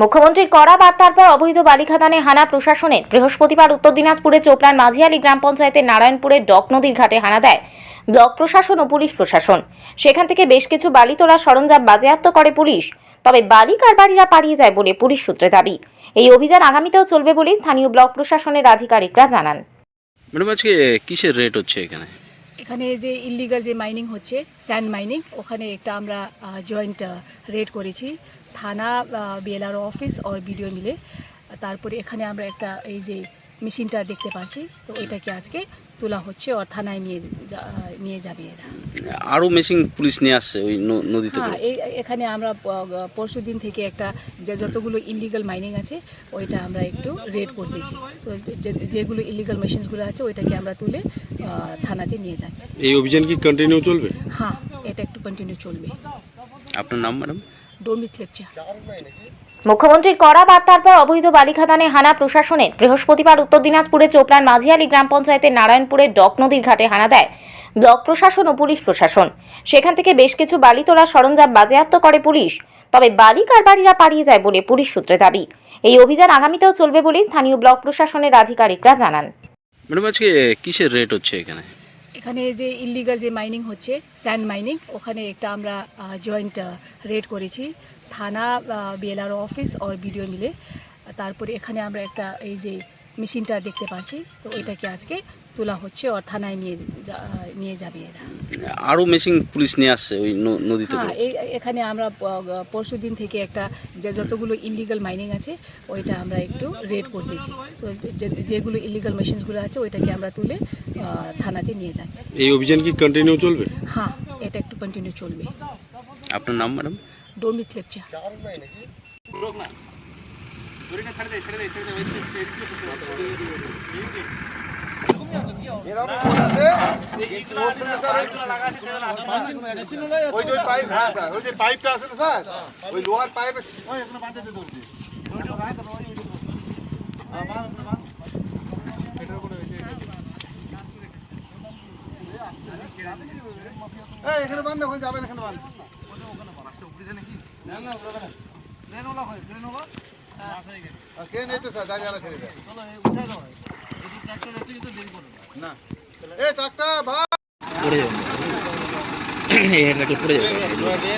মুখ্যমন্ত্রীর কড়া বার্তার পর অবৈধ বালিখাদানে হানা প্রশাসনের। বৃহস্পতিবার উত্তর দিনাজপুরে চোপড়ার মাঝিয়ালি গ্রাম পঞ্চায়েতের নারায়ণপুরের ডক নদীর ঘাটে হানা দেয় ব্লক প্রশাসন ও পুলিশ প্রশাসন। সেখান থেকে বেশ কিছু বালি তোলার সরঞ্জাম বাজেয়াপ্ত করে পুলিশ। তবে বালি কারবারিরা পালিয়ে যায় বলে পুলিশ সূত্রে দাবি। এই অভিযান আগামীতেও চলবে বলে স্থানীয় ব্লক প্রশাসনের আধিকারিকরা জানান। ম্যাডাম, আজকে কিসের রেট হচ্ছে এখানে? এখানে যে ইলিগাল যে মাইনিং হচ্ছে স্যান্ড মাইনিং ওখানে একটা আমরা জয়েন্ট রেড করেছি। থানা বিএলআর অফিস ও বিডিও মিলে। তারপরে এখানে আমরা একটা, এই যে মেশিনটা দেখতে পাচ্ছি। তো এটাকে আজকে তোলা হচ্ছে আর থানায় নিয়ে যা- নিয়ে যাবে এরা। আরও মেশিন পুলিশ নিয়ে আসছে ওই নদীতে হ্যাঁ এই এখানে আমরা পরশু দিন থেকে একটা যে যতগুলো ইলিগাল মাইনিং আছে ওইটা আমরা একটু রেড করতেছি তো যে- যেগুলো ইলিগাল মেশিনসগুলো আছে ওইটাকে আমরা তুলে থানাতে নিয়ে যাচ্ছি। এই অভিযান কি কন্টিনিউ চলবে? হ্যাঁ। এটা একটু কন্টিনিউ চলবে। আপনার নাম ম্যাডাম? ডোমিত লেপচা। মুখ্যমন্ত্রীর কড়া বার্তার পর অবৈধ বালিখাদানে হানা প্রশাসনের। বৃহস্পতিবার উত্তর দিনাজপুরে চোপড়ার মাঝিয়ালি গ্রাম পঞ্চায়েতের নারায়ণপুরের ডক নদীর ঘাটে হানা দেয় ব্লক প্রশাসন ও পুলিশ প্রশাসন। সেখান থেকে বেশ কিছু বালি তোলার সরঞ্জাম বাজেয়াপ্ত করে পুলিশ। তবে বালি কারবারিরা পালিয়ে যায় বলে পুলিশ সূত্রে দাবি। এই অভিযান আগামীতেও চলবে বলে স্থানীয় ব্লক প্রশাসনের আধিকারিকরা জানান। ম্যাডাম আজকে কিসের রেট হচ্ছে এখানে? এখানে যে ইলিগাল যে মাইনিং হচ্ছে স্যান্ড মাইনিং ওখানে একটা আমরা জয়েন্ট রেড করেছি। থানা বিএলআর অফিস ও বিডিও মিলে। তারপরে এখানে আমরা একটা, এই যে মেশিনটা দেখতে পাচ্ছি। তো এটাকে আজকে তোলা হচ্ছে ওর থানায় নিয়ে যা- নিয়ে যাবে এরা। আরও মেশিন পুলিশ নিয়ে আসছে ওই নদীতে হ্যাঁ এই এখানে আমরা পরশু দিন থেকে একটা যে যতগুলো ইলিগাল মাইনিং আছে ওইটা আমরা একটু রেড করতেছি তো যেগুলো ইলিগাল মেশিনসগুলো আছে ওইটাকে আমরা তুলে আহ, থানাতে নিয়ে যাচ্ছি। এই অভিযান কি কন্টিনিউ চলবে? হ্যাঁ এটা একটু কন্টিনিউ চলবে। আপনার নাম ম্যাডাম? ডোমিত লেপচা ওই যে ওই পাইপ হ্যাঁ স্যার ওই পাইপটা আছে না স্যার ওই লোহার পাইপে এখানে বাঁধতে দে দৌড় দিয়ে এই এখানে বান্ধ ওখানে যাবেন এখানে বান্ধ কে নেই তো স্যার দাঁড়িয়ে ছেড়ে দেয় না এ ট্রাক্টর ভাই পড়ে যাবে এই রাখলে পড়ে যাবে.